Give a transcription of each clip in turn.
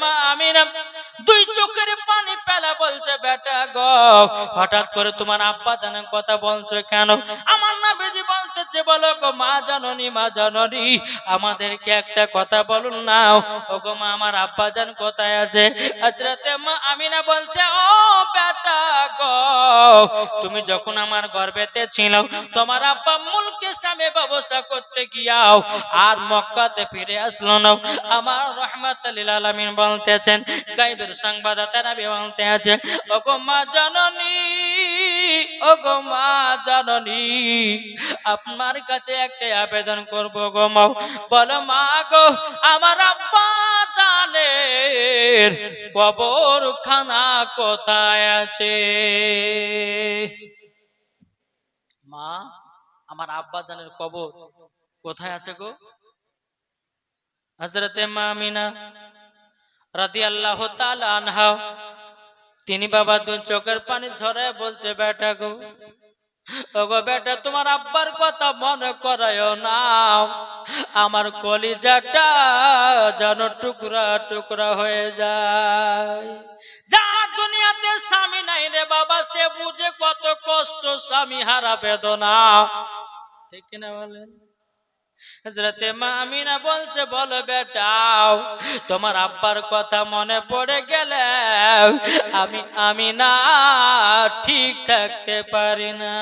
মা আমিনা দুই চোখের পানি পেলা বলছে, বেটা গ, হঠাৎ করে তোমার আব্বা জানেন কথা বলছো কেন? আমার না বলো গো মা জাননি মা জাননি, আমাদেরকে একটা কথা বলুন নাও। ও গো মা, আমার আব্বা জান কোথায় আছে? মা আমিনা বলছে, ও বেটা গো, তুমি যখন আমার গর্বেতে ছিল, তোমার আব্বা মুলকে সামে ব্যবস্থা করতে গিয়াও আর মক্কাতে ফিরে আসলো না। আমার রহমত আলামিন বলতেছেন গাইবের সংবাদদাতা নবী বলতে আছে, ওগো মা জাননী, ওগো মা জাননী, আপনার কাছে একটা আবেদন করব গো মা। বলো মা গো, আমার আব্বা জানের কবর খানা কোথায় আছে? মা, আমার আব্বা জানের কবর কোথায় আছে গো? হজরতে মামিনা রাদি আল্লাহ আনহা, তিনি বাবা দুই চোখের পানি ঝরায় বলছে, বেটা গো বেটা, তোমার আব্বার কথা মনে করায় না। আমার কলিজাটা যেন টুকরা টুকরা হয়ে যায়। যা দুনিয়াতে স্বামী নাই রে বাবা, সে বুঝে কত কষ্ট স্বামী হারা বেদনা। ঠিক কিনা বলেন? হজরতে মা আমিনা বলছে, বলো বেটাও, তোমার আব্বার কথা মনে পড়ে গেলে আমি আমি না ঠিক থাকতে পারি না।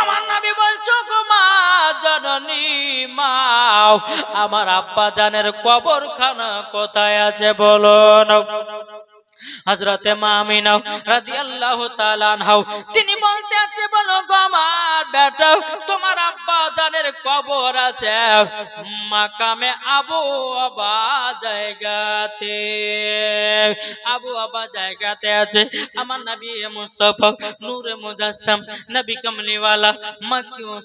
আমার নাবি বলছো গো মা, জননী মাও, আমার আব্বা জানের কবরখানা কোথায় আছে বলো না? হজরতে মামিনাও রাদিয়াল্লাহু তাআলা আনহাও তিনি বলতে আছে, বলো গো আমার বেটা তোমার আব্বা জানের কবর আছে। মাকামে আবু আবা জায়গাতে। আবু আবা জায়গাতে আছে। আমার নবী মুস্তাফা, নূরে মুজাসসাম, নবী কামলিওয়ালা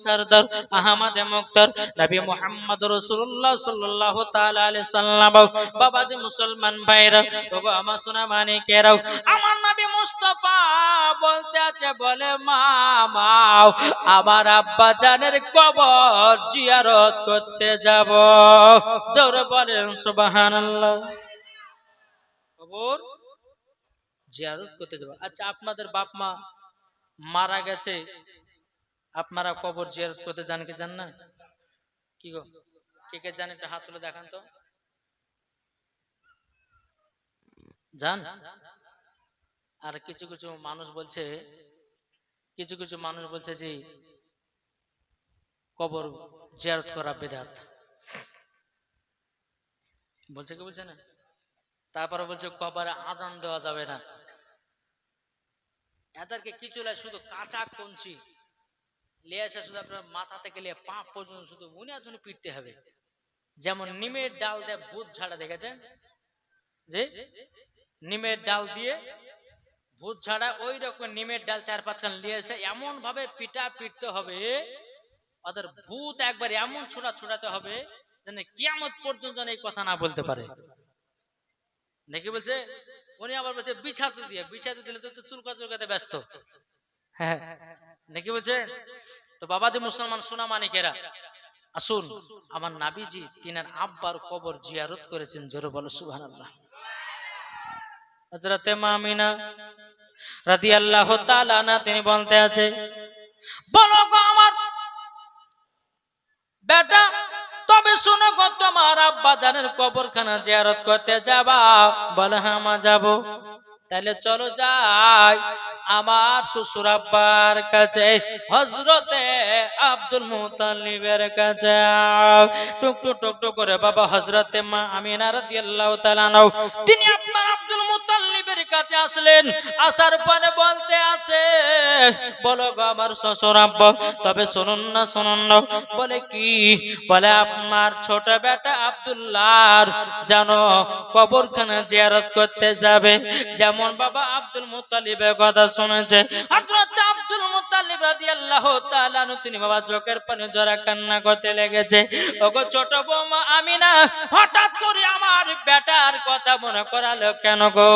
সরদার, আহমদ মুক্তার, নবী মুহাম্মদ রাসূলুল্লাহ সাল্লাল্লাহু তাআলা আলাইহি সাল্লাম, বাবাজি মুসলমান ভাইরা, বাবা আমার সোনা মানিকেরাও। আমার নবী মুস্তাফা বলতে আছে, বলে মা আমার আব্বা জানের কবর জিয়ারত করতে যাব। জোরে বলেন, সুবহানাল্লাহ। কবর জিয়ারত করতে যাব। আচ্ছা আপনাদের বাপ মা মারা গেছে, আপনারা কবর জিয়ারত করতে যান কি জান না? কি গো? কে কে জান একটা হাত তুলে দেখান তো। জান আর কিছু কিছু মানুষ বলছে কিছু কিছু মানুষ বলছে যে, কবর জিয়ারত করা বেদাত। বলছে কি বলছে না? তারপরে বলছে, কবরে আদান দেওয়া যাবে না। এদেরকে কিছু শুধু কাঁচা কঞ্চি। এসে শুধু আপনার মাথা থেকে লিয়ে পা পর্যন্ত শুধু উনি ধুনি পিটতে হবে। যেমন নিমের ডাল দিয়ে ভূত ঝাড়া দেখেছেন? যে, নিমের ডাল দিয়ে ভূত ছাড়া ওই রকম নিমের ডাল চার পাঁচখান নিয়ে এসে এমন ভাবে পিটা পিটতে হবে, ওদের ভূত একবার এমন ছোড়া ছোড়াতে হবে যেন কিয়ামত পর্যন্ত এই কথা না বলতে পারে। নাকি বলছে? উনি আবার বলছে, বিছাতে দিয়ে, বিছাতে দিলে তো চুলকা চুলকাতে ব্যস্ত। হ্যাঁ নাকি বলছে? তো বাবাদি মুসলমান সোনা মানিকেরা আসুন, আমার নাবিজি, তিনার আব্বার কবর জিয়ারত করেছেন, জোরে বলো, সুবহানাল্লাহ। হজরতে মামিনা রাদি আল্লাহ না তিনি বলতে আছে, বলো গো আমার বেটা, তবে শুনো গো তোমার আব্বা জানের কবরখানা জিয়ারত করতে যাবা? বলে হ্যাঁ মা যাব। তাহলে চলো যাই আমার শ্বশুর আব্বার কাছে হজরতে আব্দুল মুতালিবের কাছে। টুক টুক টুক টুক করে বাবা হজরতে মা আমিনা রাদিয়াল্লাহু তাআলা নাও তিনি আপনার কাছে আসলেন, আসার পরে বলতে আছে, বলো গো আমার শ্বশুর আব্বা, তবে শুনুন না শুনুন না। বলে, কি? বলে, আপনার ছোট বেটা আব্দুল্লাহর জানো কবরখানা জিয়ারত করতে যাবে। যেমন বাবা আব্দুল মুতালিবের কথা শুনেছে। হযরত আব্দুল মুতালিব রাদিয়াল্লাহু তাআলা তিনি বাবা চোখের পানি জরা কান্না করতে লেগেছে। ওগো ছোট বৌমা আমিনা, হঠাৎ করে আমার বেটার কথা মনে করালো কেন গো?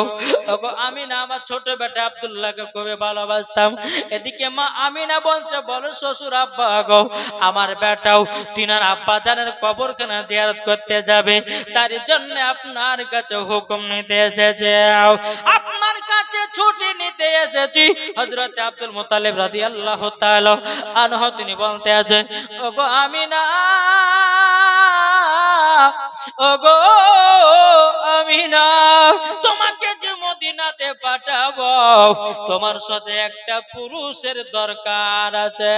ওগো আমিনা আমার ছোট বেটা আব্দুল্লাহকে খুবই ভালোবাসতাম। এদিকে মা আমিনা বলছে, বলো শ্বশুর আব্বা গো, আমার বেটাও তিনার আব্বা জানের কবরখানা জিয়ারত করতে যাবে। তার জন্য আপনার কাছে হুকুম নিতে এসেছে। আপনার কাছে ছুটি নিতে এসেছি। হযরত আব্দুল মুতালিব রাদিয়াল্লাহু তাআলা আনহু, তিনি বলতে আছে, ওগো আমিনা ওগো আমিনা, তোমাকে পাঠাবো। তোমার সাথে একটা পুরুষের দরকার আছে।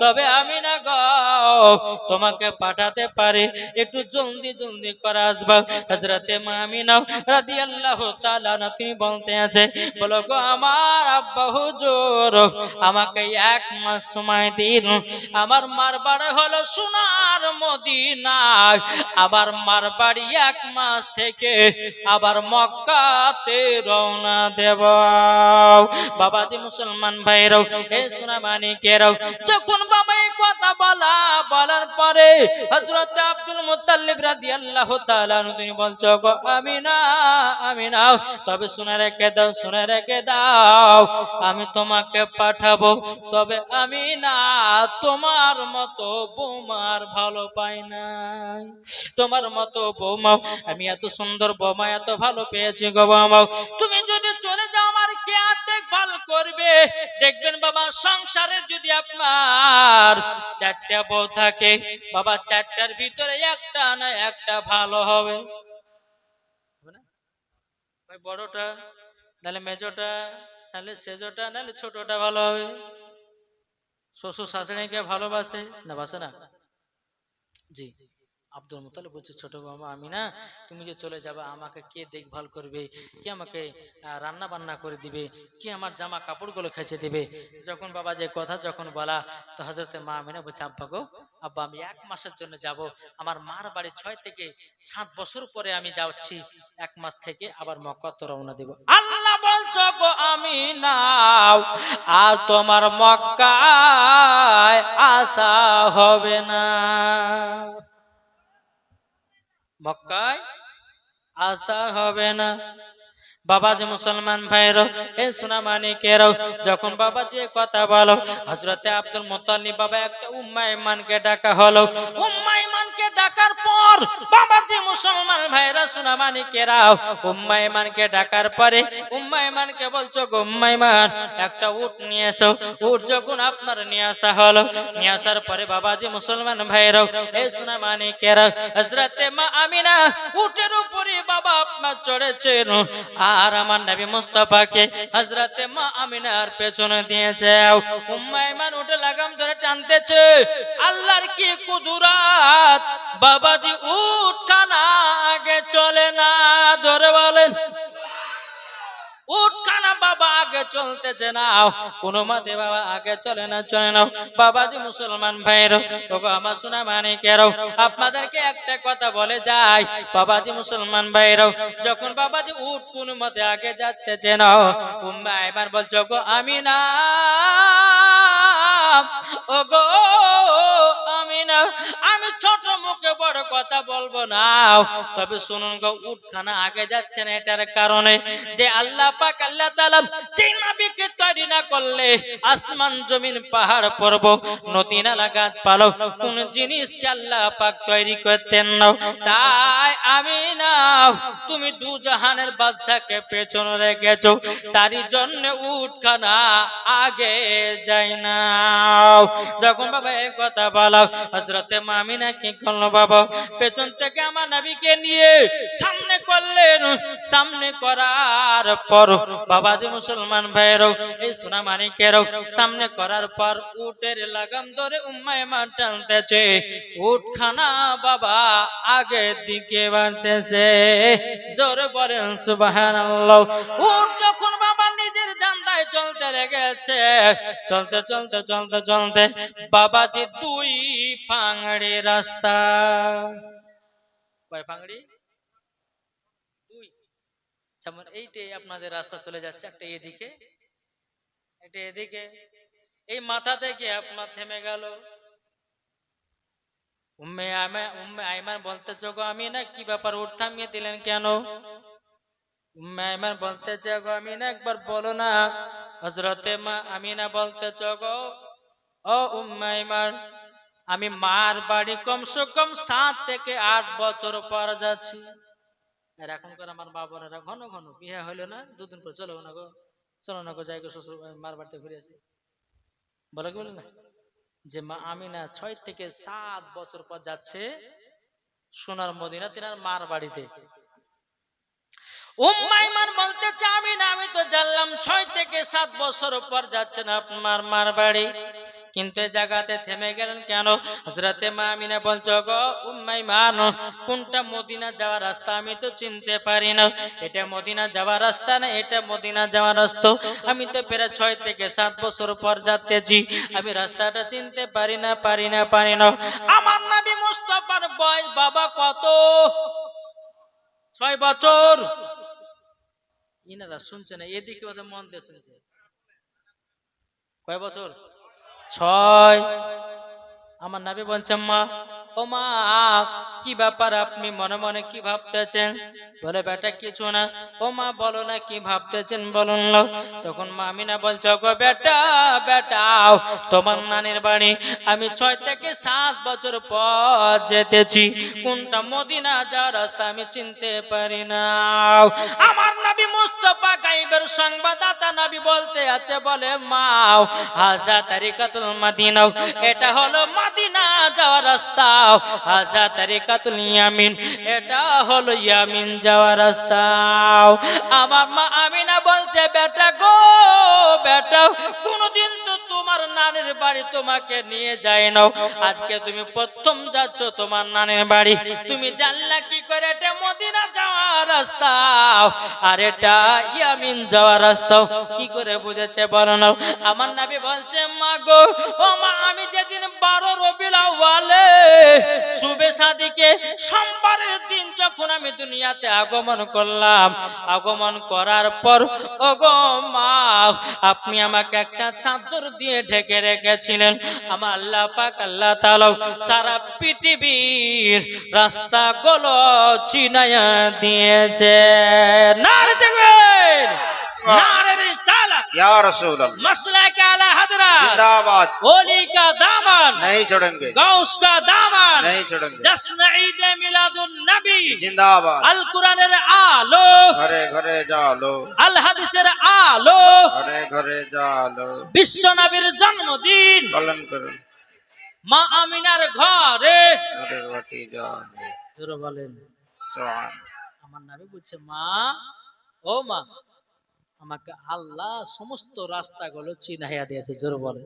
তবে আমি না গো, তোমাকে পাঠাতে একটু জলদি জলদি আসবা। হজরতে তিনি বলতে আছে, বলো গো আমার আমাকে এক মাস সময় দিন। আমার মার বাড়ি হলো সোনার মদিনায়। আবার মার বাড়ি এক মাস থেকে আবার মক্কাতে মুসলমান ভাইরাও এ মানিকেরাও যখন বাবা এই কথা বলা, বলার পরে আব্দুল তিনি বলছো গো আমিনা আমিনা, তবে শুনে রেখে দাও, শুনে রেখে দাও, আমি তোমাকে পাঠাবো, তবে আমি না, তোমার মতো বৌমার ভালো পাই নাই। তোমার মতো বৌমাও, আমি এত সুন্দর বৌমা, এত ভালো পেয়েছি গো বৌমাও তুমি যদি চলে যাও, আমার কে আর দেখভাল করবে? দেখবেন বাবা সংসারে যদি আপনার চারটা বউ থাকে, বাবা, চারটার ভিতরে একটা না একটা ভালো হবে। বড়টা, নাহলে মেজোটা, নাহলে সেজোটা, নাহলে ছোটটা ভালো হবে। শ্বশুর শাশুড়িকে ভালোবাসে? না, বাসে না? জি। আব্দুল মুতালিব বলছে, ছোট বাবা আমি না, তুমি যে চলে যাবে, আমাকে কে দেখভাল করবে? কে আমাকে রান্না বান্না করে দিবে? কে আমার জামা কাপড়গুলো খেঁচে দিবে? যখন বাবা যে কথা যখন বলা, তো হজরতে মা আমিনা বলছে, আব্বা গো, আব্বা, আমি এক মাসের জন্য যাব। আমার মার বাড়ি ছয় থেকে সাত বছর পরে আমি যাচ্ছি। এক মাস থেকে আবার মক্কাতে রওনা দেব। আল্লাহ বলছো গো আমি নাও আর তোমার মক্কায় আসা হবে না। মক্কায় আসা হবে না। বাবাজি মুসলমান ভাইরো এ সোনা মানিকেরও, যখন বাবাজি এ কথা বলো হজরতে আব্দুল মুতাল্লিব বাবা একটা উম্মা ইমানকে ডাকা হলো। উম্মা ইমানকে ডাকার পর বাবাজি মুসলমান ভাইরা সোনা মানিকেরাও, উম্মা ইমানকে ডাকার পরে উম্মা ইমানকে বলছো উম্মা ইমান, একটা উট নিয়ে এসো উট যখন আপনার নিয়ে আসা হলো, নিয়ে আসার পরে বাবাজি মুসলমান ভাইরাও এ সোনা মানিকেরাও হজরতে মা আমিনা, উটের উপরে বাবা আপনার চড়েছেন আর আমার নবী মুস্তফাকে হজরতে মা আমিনার পেছনে দিয়েছে। উম্মাইমান উম্মা উঠে লাগাম ধরে টানতেছে। আল্লাহর কি কুদুরাত? বাবাজি উঠ কানা আগে চলে না, ধরে বলেন উঠখানা বাবা আগে চলতেছে না। কোনো মতে বাবা আগে চলে না চলে না। বাবাজি মুসলমান ভাইয়ের ওগো আমার শোনা মানে কেরো আপনাদেরকে একটা কথা বলে যাই। বাবাজি মুসলমান ভাইয়ের যখন বাবাজি উঠ কোন মতে আগে যাচ্ছে না, উম্মা এবার বলছো গো আমি না ওগো আমি না আমি ছোট মুখে বড় কথা বলব না। তবে শুনুন গো, উঠখানা আগে যাচ্ছে না এটার কারণে যে আল্লাহ পাক আল্লাহ তাআলা যে নবীকে তৈরি না করলে আসমান, জমিন, পাহাড়, পর্বত, নদী, নালা, গাছ, পালক, কোন জিনিসকে আল্লাহ পাক তৈরি করতেন না। তাই আমি না, তুমি দু জাহানের বাদশাকে পেছনে রেখেছো, তারই জন্য উঠখানা আগে যায় না। যখন বাবা এই কথা বলো হজরতে মামিনা কি করল বাবা? পেছন থেকে আমার নবীকে নিয়ে সামনে করলেন, সামনে করার পর বাবাজি মুসলমান ভাইয়েরও, এই সোনা মানিকেরও সামনে করার পর উটের লাগাম ধরে উম্মায় মা টানতেছে। উঠখানা বাবা আগের দিকে বাড়তেছে। জোরে বলেন, সুবহানাল্লাহ। উট যখন বাবা নিজের জান্দায় চলতে লেগেছে, চলতে চলতে চলতে চলতে বাবাজি দুই পাংড়ি রাস্তা। কয় পাংড়ি? যেমন এইটাই আপনাদের রাস্তা চলে যাচ্ছে, একটা এদিকে একটা এদিকে। এই মাথা থেকে আপনার থেমে গেল। উম্মে উম্মে আইমান বলতে গো আমি না, কি ব্যাপার উঠ থামিয়ে দিলেন কেন? উম্মে আইমান বলতে গো আমি না, একবার বলো না। হজরতে মা আমি না বলতে গো ও উম্মে আইমান আমি মার বাড়ি কমসে কম সাত থেকে আট বছর পর যাচ্ছি। আর এখনকার আমার বাবারা ঘন ঘন, বিয়ে হইল না, দুদিন পর চলো না গো, চলো না গো, যাই গো শ্বশুর মার বাড়িতে ঘুরে আসি। বলে কি বলে না? যে মা আমিনা ছয় থেকে সাত বছর পর যাচ্ছে সোনার মদিনা তিনার মার বাড়িতে। উম্মাইমান বলতে চাবি না, আমি তো জানলাম ছয় থেকে সাত বছর পর যাচ্ছেন আপনার মার বাড়ি। কিন্তু জায়গাতে থেমে গেলেন কেন? হজরতে মা আমিনা বলছো গো উম্মাইমান কোনটা মদিনা যাওয়ার রাস্তা? আমি তো চিনতে পারি না। এটা মদিনা যাওয়ার রাস্তা না এটা মদিনা যাওয়ার রাস্তা? আমি তো প্রায় ছয় থেকে সাত বছর পর যাচ্তেছি আমি রাস্তাটা চিনতে পারি না পারি না পারি না। আমার নবী মুস্তফার বয়স বাবা কত? ছয় বছর। ইনারা শুনছে না, এদিকে ওদের মন দিয়ে শুনছে। কয় বছর? ছয়। আমার নাবি বলছে মা ও মা কি ব্যাপার আপনি মনে মনে কি ভাবতেছেন? বলে, বেটা, কিছু না। ও মা, বলো না, কি ভাবতেছেন? বলুন তখন মা আমিনা বলছে গো বেটা বেটাও তোমার নানির বাড়ি। আমি ছয় থেকে সাত বছর পর যেতেছি। কোনটা মদিনা যাওয়ার রাস্তা আমি চিনতে পারি না। আমার নবী মুস্তফা গাইবের সংবাদদাতা নবী বলতে আছে, বলে মাও হাজা তারিকাতুল মাদিনা এটা হলো মাদিনা যাওয়ার রাস্তা। হাজা তারিকাতুল ইয়ামিন এটা হলো ইয়ামিন যাওয়ার রাস্তা। আমার মা আমিনা বলছে, বেটা গো, বেটা, কোনদিন তো তোমার নানির বাড়ি তোমাকে নিয়ে যায় নাও। আজকে তুমি প্রথম যাচ্ছ তোমার নানির বাড়ি। তুমি জানলা কি করে এটা মদিনা যাওয়ার রাস্তা। আর এটা ইয়ামিন যাওয়ার রাস্তা। কি করে বুঝেছে বলো না আমার নাবি বলছে, মা গো, ও মা, আমি যেদিন বারো রবিল আউয়ালে শুভে সাদিকে সোমবারের দিন যখন আমি দুনিয়াতে আগমন করলাম, আগমন করার পর ও গো মা, আপনি আমাকে একটা চাদর দিয়ে ঢেকে রেখেছিলেন। আমার আল্লাহ পাক, আল্লাহ তাআলা সারা পৃথিবীর রাস্তা গুলো চিনায়া দিয়েছে নারে দেখবেন নারে রিসালাত या रसूल अल्लाह मसला के आला हजरा जिंदाबाद होली का दामन नहीं छोड़ेंगे गौस का दामन नहीं छोड़ेंगे जश्न ईद मिलादुन नबी जिंदाबाद আল কোরআনের আলো ঘরে ঘরে জালো আল হাদিসের আলো ঘরে ঘরে জালো বিশ্ব নবীর জন্মদিন পালন করুন মা আমিনার ঘরে ঘরের বাটি জালো জোরে বলেন সোহান আমার নাবি বলছে মা ও মা আমাকে আল্লাহ সমস্ত রাস্তাগুলো চিনাইয়া দিয়েছে জোরে বলে।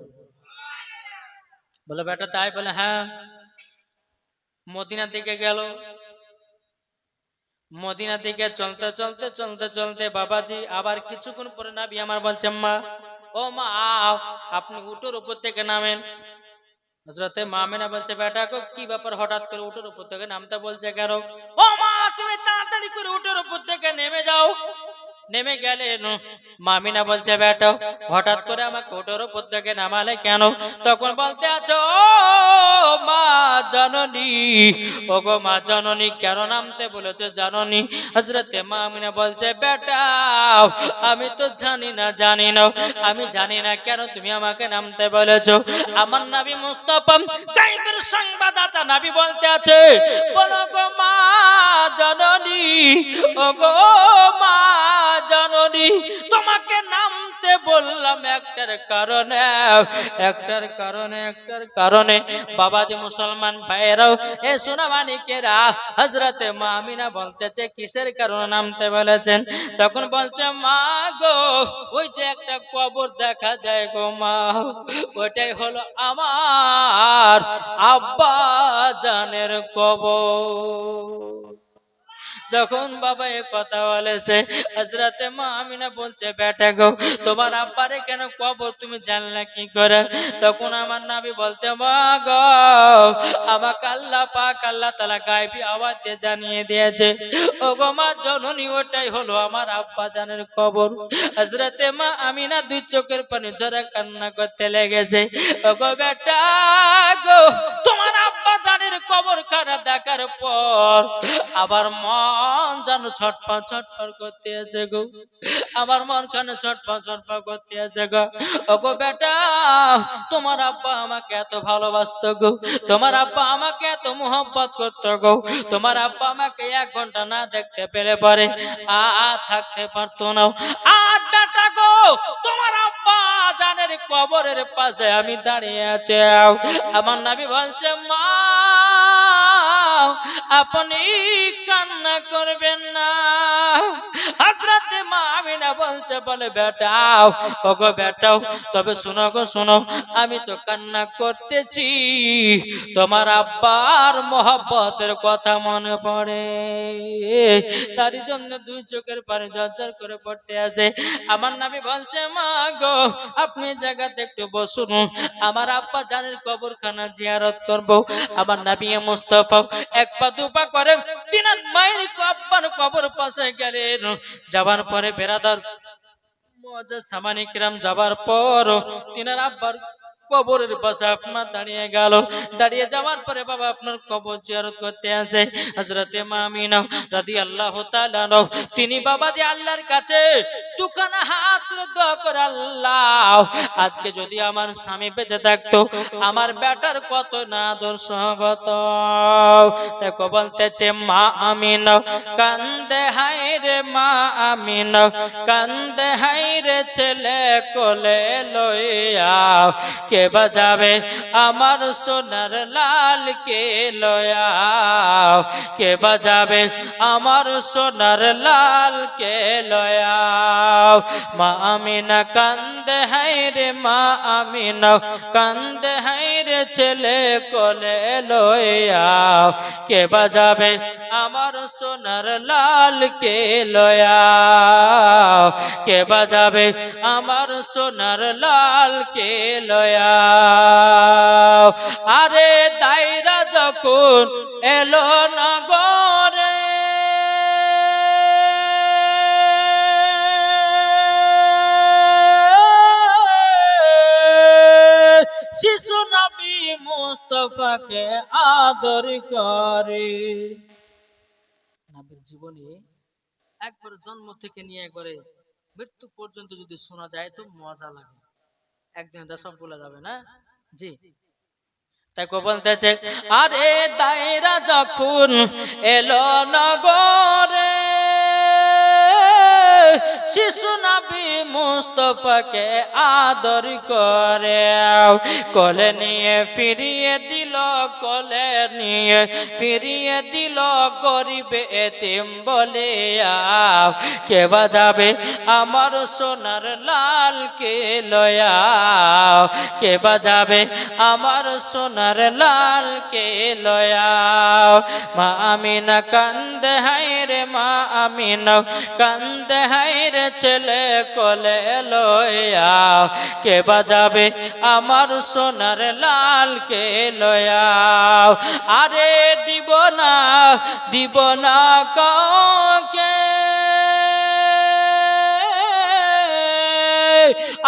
বলে বেটা তাই বলে হ্যাঁ মদিনার দিকে গেল। মদিনা দিকে চলতে চলতে চলতে চলতে বাবাজি আবার কিছুক্ষণ পরে নাবি আমার বলছে মা ও মা আও, আপনি উটোর উপর থেকে নামেন। হজরতে মামেনা বলছে বেটা গো কি ব্যাপার হঠাৎ করে উটোর উপর থেকে নামতে বলছে কেন? ও মা তুমি তাড়াতাড়ি করে উটোর উপর থেকে নেমে যাও। নেমে গেলে মামিনা বলছে, বেটা, হঠাৎ করে আমার উটোর উপর থেকে নামালে কেন? তখন বলতে আছো মা জননী ও গো মা জননী, কেন নামতে বলেছ জননী? হজরতে মামিনা বলছে, বেটা, আমি তো জানি না জানি না। আমি জানি না কেন তুমি আমাকে নামতে বলেছ? আমার নাবি মুস্তফা গাইবের সংবাদদাতা নাবি বলতে আছে, বলো গো মা জননী ও গো মা জননী তোমাকে নামতে বললাম একটার কারণে একটার কারণে একটার কারণে। বাবাজি মুসলমান ভাইয়েরাও, এ সোনামানিকেরা হজরতে মা আমিনা বলতেছে, কিসের কারণে নামতে বলেছেন? তখন বলছে, মা গো, ওই যে একটা কবর দেখা যায় গো মা ওটাই হলো আমার আব্বা জানের কবর। যখন বাবা কথা বলেছে হজরতে মা আমিনা বলছে, বেটা গো, তোমার আব্বারে কেন কবর তুমি জানলে কি করে? তখন আমার নাবি বলতে, মা গো, আমাকে আল্লাহ পাক আল্লাহ তালা গাইবি আওয়াজ দিয়ে জানিয়ে দিয়েছে। ও গো মা, জননী ওটাই হলো আমার আব্বা জানের কবর। হজরতে মা আমিনা দুই চোখের পানি ঝরা কান্না করতে লেগেছে। ও গো বেটা গো, তোমার কবর খানা দেখার পর আবার মন যেন ছটফট ছটফট করতে আছে গো। আমার মন কেন ছটফট ছটফট করতে আছে গো? ও গো বেটা, তোমার আব্বা আমাকে এত ভালোবাসতো গো। তোমার আব্বা আমাকে এত মোহব্বত করতো গো। তোমার আব্বা আমাকে এক ঘণ্টা না দেখতে পেলে পরে আর থাকতে পারতো না। আজ বেটা গো, তোমার আব্বা জানের কবরের পাশে আমি দাঁড়িয়ে আছে। আমার নাবি বলছে, মা আপনি কান্না করবেন না। হাজরাতে মা বলছে, বলে, বেটাও, ওগো বেটাও, তবে শোনো গো, শোনো, আমি তো কান্না করতেছি। তোমার আব্বার মহব্বতের কথা মনে পড়ে। তারই জন্য দুই চোখের পানি ঝরঝর করে পড়তে আছে। আমার নাবি বলছে, মা গো, আপনি জায়গাতে একটু বসুন। আমার আব্বা জানের কবরখানা জিয়ারত করব। আমার নাবি মুস্তফা এক পা, দু পা করে তিনার মায়ের আব্বার কবর পাশে গেলেন। যাবার পরে বেরাদার মজা সামানিকরাম যাবার পর তিনার আব্বার কবরের পাশে আপনার দাঁড়িয়ে গেল। দাঁড়িয়ে যাওয়ার পরে বাবা আপনার কবর জিয়ারত করতে আসে। হজরতে মামিনা রাদি আল্লাহ তিনি বাবা যে আল্লাহর কাছে দুখানা হাত করে, আল্লাহ, আজকে যদি আমার স্বামী বেঁচে থাকতো, আমার বেটার কত না আদর্শ হতো? দেখো বলতেছে, মা আমিন, কান্দে হাই রে মা আমিন, কান্দে হাই রে ছেলে কোলে লইয়া, কে বাজাবে, আমার সোনার লাল কে লয়া? কে বাজাবে, আমার সোনার লাল কে লয়া? মা আমিনা কান্দে হাই রে মা আমিনা, কান্দে হাই ছেলে কোলে লয়া? কে বাজাবে, আমার সোনার লাল কে লয়া? কে বাজাবে, আমার সোনার লাল কে লয়া? আরে দায়রা যখন এলো নগরে, শিশু নবী মুস্তফাকে আদর করে। নবীর জীবনে একবার জন্ম থেকে নিয়ে একবারে মৃত্যু পর্যন্ত যদি শোনা যায় তো মজা লাগে। একদিন সব ভুলে যাবে, না? জি। তাই কো বলতেছে আরে দায়রা যখন এলো নগরে, শিশু নাবি মুস্তফাকে আদর করে, কলে নিয়ে ফিরিয়ে দিল কোলে নিয়ে ফিরিয়ে দিল গরিবে এতিম বলে কে বাজাবে আমার সোনার লাল কে লয়া কে বাজাবে আমার সোনার লাল কে লয়া মা আমিনা কান্দে হাই রে মা আমিনা, কান্দে হাই রে ছেলে কোলে লয়া কে বাজাবে আমার সোনার লাল কে লয়া আরে দিব না দিব না কাউকে।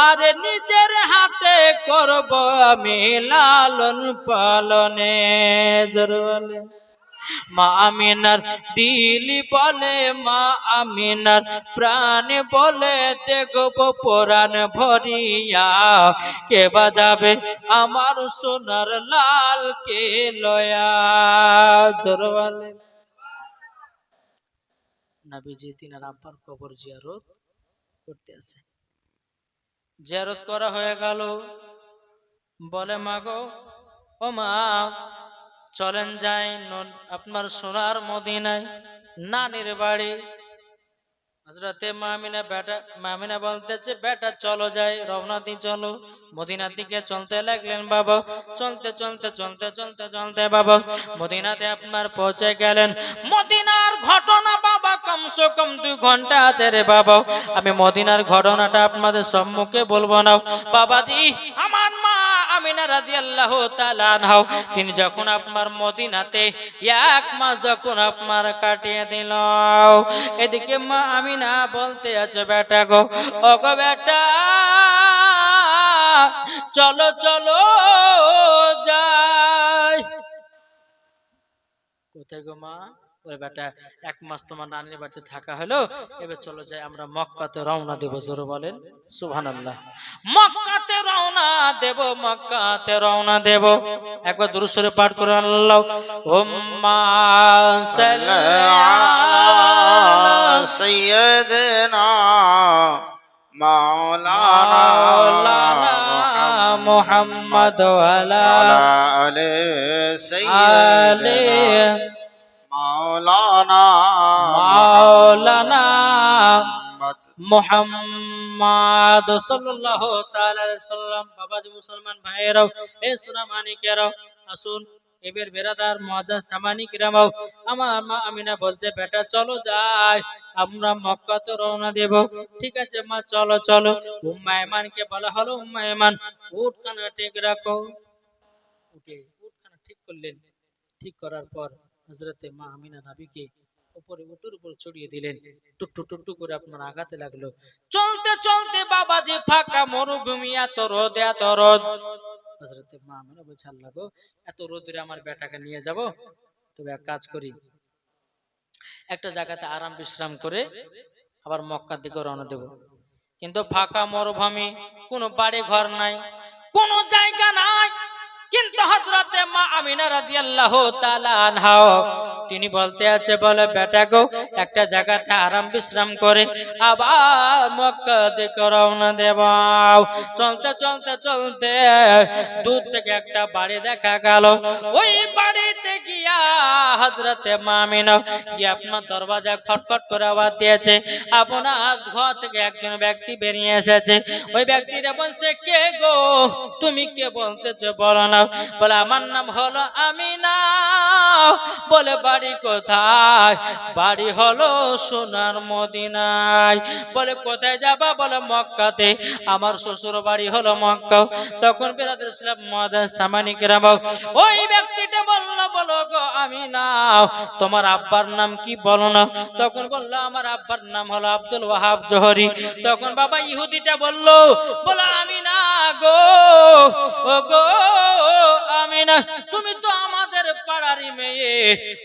আরে নিজের হাতে করব আমি লালন পালনে জরওয়ালে মা আমিনার দিলি বলে, মা আমিনার প্রাণ বলে, দেখব পুরাণ ভরিয়া। কে বাজাবে আমার সোনার লাল কে লয়া? জোরওয়ালে নবীজি, তিনার আব্বার কবর জিয়ারত করতে আছে। জিয়ারত করা হয়ে গেল। বলে মাগো ও মা চলেন যাই আপনার সোনার মদিনায়। নানির বাড়ি। হজরতে মামিনা বেটা মামিনা বলতেছে, বেটা, চলো যাই, রওনা দি, চলো। মদিনার দিকে চলতে লাগলেন বাবা। চলতে চলতে চলতে চলতে চলতে বাবা। মদিনাতে আপনার পৌঁছে গেলেন। মদিনার ঘটনা বাবা, কমসে কম দুই ঘণ্টা আছে রে বাবা। আমি মদিনার ঘটনাটা আপনাদের সম্মুখে বলব না। বাবাজি, আমার আমিনা রাদিয়াল্লাহু তাআলা আনহা, তিনি যখন আপনার মদিনাতে এক মাস যখন আপনার কাটিয়ে দিল। এদিকে মা আমিনা বলতে আছে, বেটা গো ও গো বেটা, চলো চলো, যাই। কোথায় গো মা? ওই বেটা এক মাস তোমার নানির বাড়িতে থাকা হলো, এবার চলো যাই আমরা মক্কাতে রওনা দেব, জোর বলেন সুহান মক্কাতে রওনা দেব, মক্কাতে রওনা দেব। একবার দুরুসরে পাঠ করে আল্লাহ ওম্মা সৈয়দনা মাওলানা মোহাম্মদ আলা আলে সৈয়দ মোহাম্মদ সাল্লাল্লাহু তাআলা সাল্লাম বাবাজি মুসলমান ভাইয়েরাও এ কেরাও আসুন এবের বেরাদার সামানি কিরামাও আমার মা আমিনা বলছে বেটা চলো যাই আমরা মক্কা তো রওনা দেব। ঠিক আছে মা চলো চলো। উম্মা কে বলা হলো উম্মা উঠখানা ঠিক রাখো। উঠে। উঠখানা ঠিক করলেন ঠিক করার পর হযরতে মা আমিনা নবীকে উপরে উটের উপর চড়িয়ে দিলেন। টুকটু টুকটু করে আপনার আগাতে লাগল। চলতে চলতে বাবাজি ফাঁকা মরুভূমি, এত রোদ এত রোদ। হযরতে মা আমিনা বলছে, আল্লাহ গো, এত রোদরে আমার বেটাকে নিয়ে যাব। তবে এক কাজ করি। একটা জায়গাতে আরাম বিশ্রাম করে আবার মক্কার দিকে রওনা দেব। কিন্তু ফাঁকা মরুভূমি, কোনো বাড়ি ঘর নাই, কোনো জায়গা নাই। কিন্তু হজরতে মা আমিনা রাজি আল্লাহ তালা আনহা তিনি বলতে আছে, বলে বেটা গো, একটা জায়গাতে আরাম বিশ্রাম করে আবার মক্কা দিকে রওনা দেবাও। চলতে চলতে চলতে দূর থেকে একটা বাড়ি দেখা গেল। ওই বাড়িতে গিয়া হজরতে মামিনা গিয়ে আপনার দরওয়াজা খটখট করে আওয়াজ দিয়েছে, আপনার ঘর থেকে একজন ব্যক্তি বেরিয়ে এসেছে। ওই ব্যক্তিটা বলছে, কে গো? তুমি কে বলতেছো? বলো না। বলে, আমার নাম হলো আমিনা। বলে, বাড়ি কোথায়? বাড়ি হলো সোনার মদিনায়। বলে, কোথায় যাবা? বলে, মক্কাতে। আমার শ্বশুর বাড়ি হলো মক্কা। তখন বেরাদের ইসলাম মাদার সামানিক রামাও ওই ব্যক্তিটা বলল, বলো গো, আমি নাও। তোমার আব্বার নাম কি বলো না? তখন বলল, আমার আব্বার নাম হলো আব্দুল ওয়াহাব জহরি। তখন বাবা ইহুদিটা বলল, বলো, আমি না গো। ও গো আমি না। তুমি তো আমাদের পাড়ারই মেয়ে।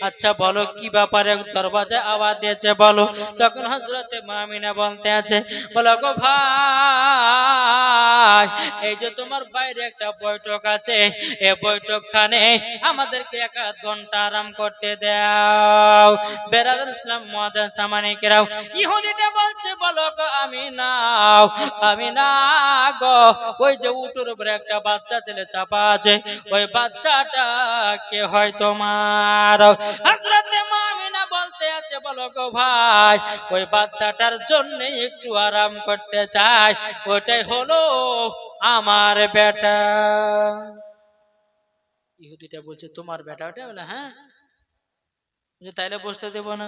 আচ্ছা বলো কি ব্যাপারে দরবাজায় আওয়াজ দিয়েছে, বলো। তখন হজরতে মামিনা বলতে আছে, বলো গো ভাই, এই যে তোমার বাইরে একটা বৈঠক আছে এই বৈঠক খানে আমাদেরকে এক আধ ঘণ্টা আরাম করতে দাও। বেরাদুল ইসলাম মহাদান সামানিকেরাও, ইহুদিটা বলছে, বলো গো আমি নাও, আমি না গো, ওই যে উটুর উপরে একটা বাচ্চা ছেলে চাপা আছে, ওই বাচ্চাটা কে হয় তোমার। হযরতে মামিনা বলতে আছে, বলো গো ভাই, ওই বাচ্চাটার জন্য একটু আরাম করতে চাই ওটাই হলো আমার বেটা। ইহুদিটা বলছে, তোমার বেটা ওটা বলে হ্যাঁ? তাইলে বসতে দেব না।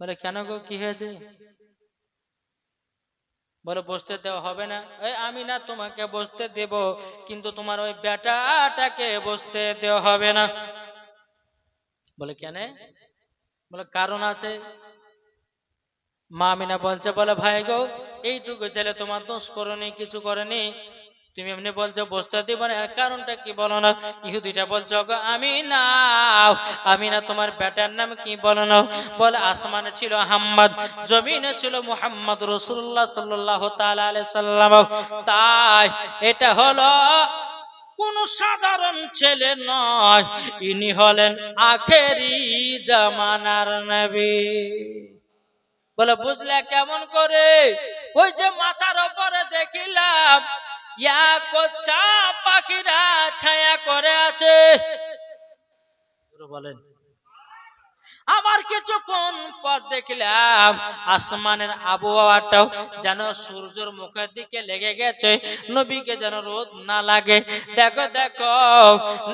বলে, কেন গো, কি হয়েছে? বলে, বসতে দেওয়া হবে না। এই আমি না তোমাকে বসতে দেব, কিন্তু তোমার ওই বেটাটাকে বসতে দেওয়া হবে না। বলে, কেন? বলে, কারণ আছে। মা আমিনা বলছে, বলে, ভাই গো, এইটুকু ছেলে তোমার দোষ করনি, কিছু করেনি। তুমি এমনি বলছো, বসতে দিব না। কারণটা কি বলো না? ইহুদিটা বলছো, গো, আমি না। আমি না, তোমার বেটার নাম কি বলো না? বলে, আসমানে ছিল আহম্মদ, জমিনে ছিল মুহাম্মদ রসুল্লাহ সাল্লাহ সাল্লাম। তাই এটা হলো কোন সাধারণ ছেলে নয়। ইনি হলেন আখেরি জামানার নবী। বলে, বুঝলে কেমন করে? ওই যে মাথার উপরে দেখিলাম পাখিরা ছায়া করে আছে। বলেন। আমার কিছুক্ষণ পর দেখলাম আসমানের আবহাওয়াটাও যেন সূর্যের মুখের দিকে লেগে গেছে। নবীকে যেন রোদ না লাগে। দেখো দেখো,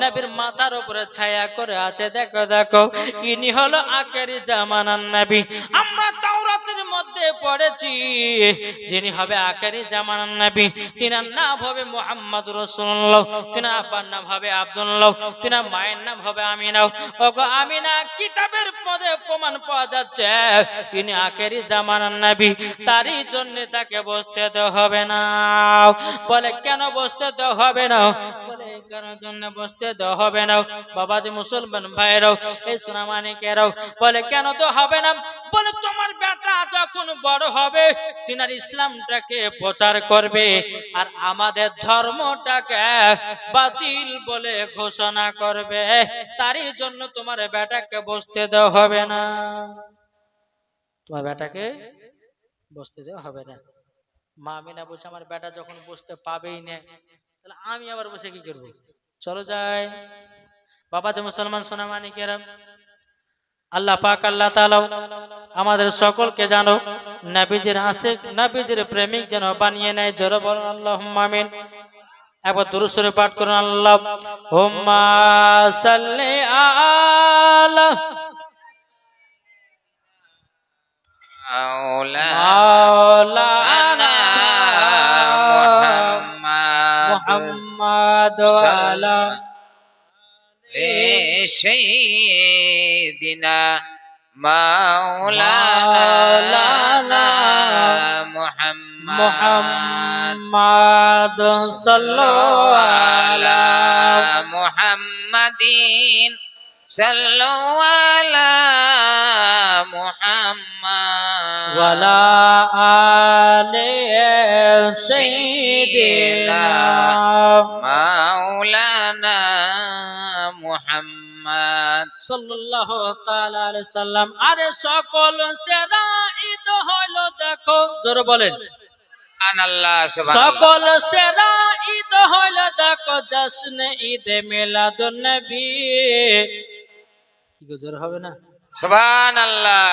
নবীর মাথার উপরে ছায়া করে আছে। দেখো দেখো, ইনি হলো আকেরি জামানার নবী। আমরা তাওরাতের মধ্যে পড়েছি, যিনি হবে আকেরি জামানার নবী। তিনার নাম হবে মোহাম্মদ রসুল্লাহ তিনার আব্বার নাম হবে আব্দুল্লাহ। তিনার মায়ের নাম হবে আমিনাও। ওগো আমিনা, কিতাবের প্রমাণ পাওয়া যাচ্ছে, ইনি আখেরি জামানার তারই জন্য তাকে বসতে তো হবে না। বলে, কেন বসতে হবে না? বসতে তো হবে না। মুসলমান ভাইরাও এই বলে, কেন তো হবে না? বলে, তোমার বেটা যখন বড় হবে, তিনার ইসলামটাকে প্রচার করবে আর আমাদের ধর্মটাকে বাতিল বলে ঘোষণা করবে। তারই জন্য তোমার বেটাকে বসতে দেওয়া হবে না। তোমার বেটাকে বসতে দেওয়া হবে না। মা আমিনা বলছে, আমার বেটা যখন বসতে পাবেই না, তাহলে আমি আবার বসে কি করব? চলো যাই। বাবা তো মুসলমান, সোনা মানিকেরাম আল্লাহ পাক, আল্লাহ তাআলা আমাদের সকলকে জানো নবীজির আশিক নবীজির প্রেমিক যেন বানিয়ে নেয়। জোর বলুন, আল্লাহুম্মা আমিন। একবার দুরুসরে পাঠ করুন আল্লাহ হুম্মা সাল্লি আলা مولانا محمد وعلى سيدنا مولانا محمد صلوا على محمد صلوا على محمد ওয়ালা আলে সাইয়্যিদিনা মাওলানা মুহাম্মদ সাল্লাল্লাহু তাআলা আলাইহি সাল্লাম আরে সকল সেরা ঈদ হইল দেখো জোরে বলেন। আল্লাহ সকল সেরা ঈদ হইল দেখো জশ্নে ঈদ মিলাদুন নবী কি গো হবে না? সুবহান আল্লাহ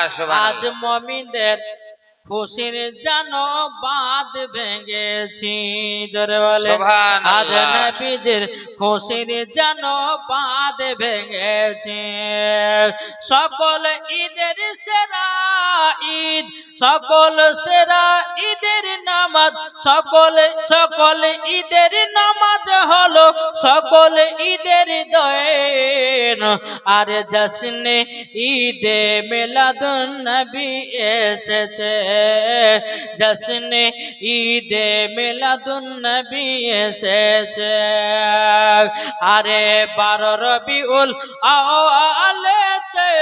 আজ মমিনদের খুশির যেন বাঁধ ভেঙেছি। জোরে বলে আজ। নবীজির খুশির যেন বাঁধ ভেঙেছি। সকল ঈদের সেরা ঈদ সকল সেরা ঈদের নামাজ সকল সকল ঈদের নামাজ হলো সকল ঈদের দয়েন আর জশ্নে ঈদে মিলাদুন নবী এসেছে। জশ্নে ঈদে মিলাদুন্নবী এসেছে আরে বারো রবিউল আওয়ালেতে